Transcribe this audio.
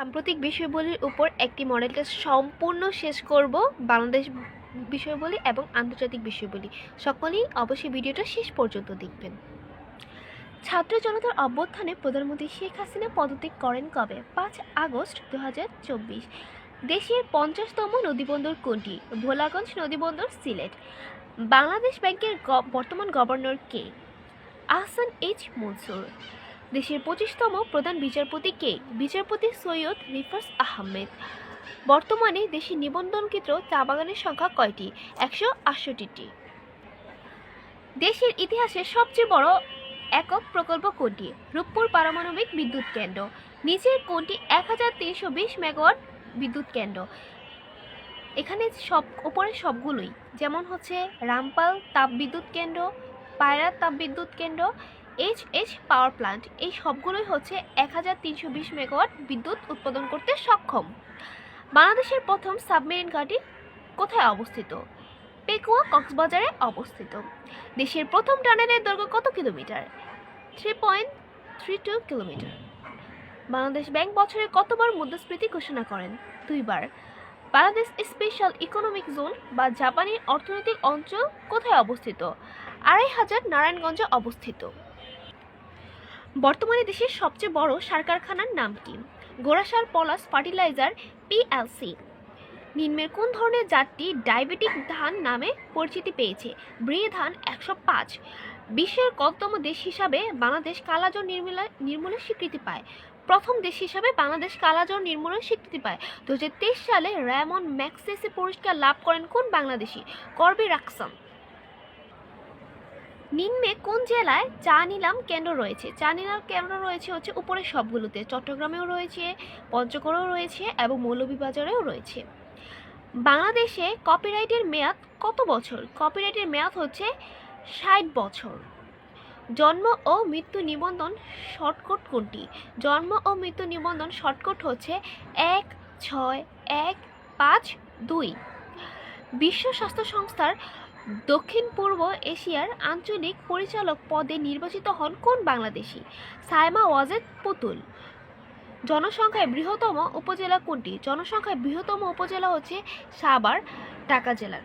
সাম্প্রতিক বিষয়বলির উপর একটি মডেল টেস্ট সম্পূর্ণ শেষ করব বাংলাদেশ বিষয়বলি এবং আন্তর্জাতিক বিষয়বলি। সকলেই অবশ্যই ভিডিওটা শেষ পর্যন্ত দেখবেন। ছাত্র জনতার অভ্যুত্থানে প্রধানমন্ত্রী শেখ হাসিনা পদত্যাগ করেন কবে? পাঁচ আগস্ট দু হাজার চব্বিশ। দেশের পঞ্চাশতম নদীবন্দর কোনটি? ভোলাগঞ্জ নদীবন্দর, সিলেট। বাংলাদেশ ব্যাংকের বর্তমান গভর্নর কে? আহসান এইচ মনসুর। দেশের পঁচিশতম প্রধান বিচারপতি কে? বিচারপতি সৈয়দ রিফাস আহমেদ। বর্তমানে দেশে নিবন্ধনকৃত চা বাগানের সংখ্যা কয়টি? একশো আটষট্টিটি। দেশের ইতিহাসে সবচেয়ে বড় একক প্রকল্প কোনটি? রূপপুর পারমাণবিক বিদ্যুৎ কেন্দ্র। নিচের কোনটি এক হাজার তিনশো বিশ মেগাওয়াট বিদ্যুৎ কেন্দ্র? এখানে সব উপরে সবগুলোই। যেমন হচ্ছে রামপাল তাপবিদ্যুৎ কেন্দ্র, পায়রা তাপবিদ্যুৎ কেন্দ্র এইচ এইচ পাওয়ার প্ল্যান্ট এই সবগুলোই হচ্ছে এক হাজার তিনশো বিশ মেগাওয়াট বিদ্যুৎ উৎপাদন করতে সক্ষম। বাংলাদেশের প্রথম সাবমেরিন ঘাঁটি কোথায় অবস্থিত? পেকুয়া কক্সবাজারে অবস্থিত। দেশের প্রথম টানেলের দৈর্ঘ্য কত kilometre? Three point three two kilometre. Bangladesh bank বছরে কতবার মুদ্রাস্ফীতি ঘোষণা করেন? দুইবার। বাংলাদেশ স্পেশাল ইকোনমিক জোন বা জাপানি অর্থনৈতিক অঞ্চল কোথায় অবস্থিত? আড়াই হাজার নারায়ণগঞ্জে অবস্থিত। বর্তমানে দেশের সবচেয়ে বড় সার কারখানার নাম কি? Ghorasal Palash fertiliser PLC. নিম্নের কোন ধরনের জাতটি ডায়াবেটিক ধান নামে পরিচিতি পেয়েছে? ব্রি ধান একশো পাঁচ। বিশ্বের কততম দেশ হিসাবে বাংলাদেশ কালাজ্বর নির্মূলা নির্মূলের স্বীকৃতি পায়? প্রথম দেশ হিসাবে বাংলাদেশ কালাজ্বর নির্মূলের স্বীকৃতি পায়। দু হাজার তেইশ সালে র্যামন ম্যাক্সেসে পুরস্কার লাভ করেন কোন বাংলাদেশি? করবি রাকসাম। নিম্নে কোন জেলায় চা নিলাম কেন্দ্র রয়েছে? চা নিলাম কেন্দ্র রয়েছে হচ্ছে উপরে সবগুলোতে। চট্টগ্রামেও রয়েছে, পঞ্চগড়েও রয়েছে এবং মৌলভীবাজারেও রয়েছে। বাংলাদেশে কপিরাইটের মেয়াদ কত বছর? কপিরাইটের মেয়াদ হচ্ছে ষাট বছর। জন্ম ও মৃত্যু নিবন্ধন শর্টকট কোনটি? জন্ম ও মৃত্যু নিবন্ধন শর্টকট হচ্ছে এক, ছয়, এক, পাঁচ, দুই। বিশ্ব স্বাস্থ্য সংস্থার দক্ষিণ পূর্ব এশিয়ার আঞ্চলিক পরিচালক পদে নির্বাচিত হন কোন বাংলাদেশি? সাইমা ওয়াজেদ পুতুল। জনসংখ্যায় বৃহত্তম উপজেলা কোনটি? জনসংখ্যায় বৃহত্তম উপজেলা হচ্ছে সাবার ঢাকা জেলার।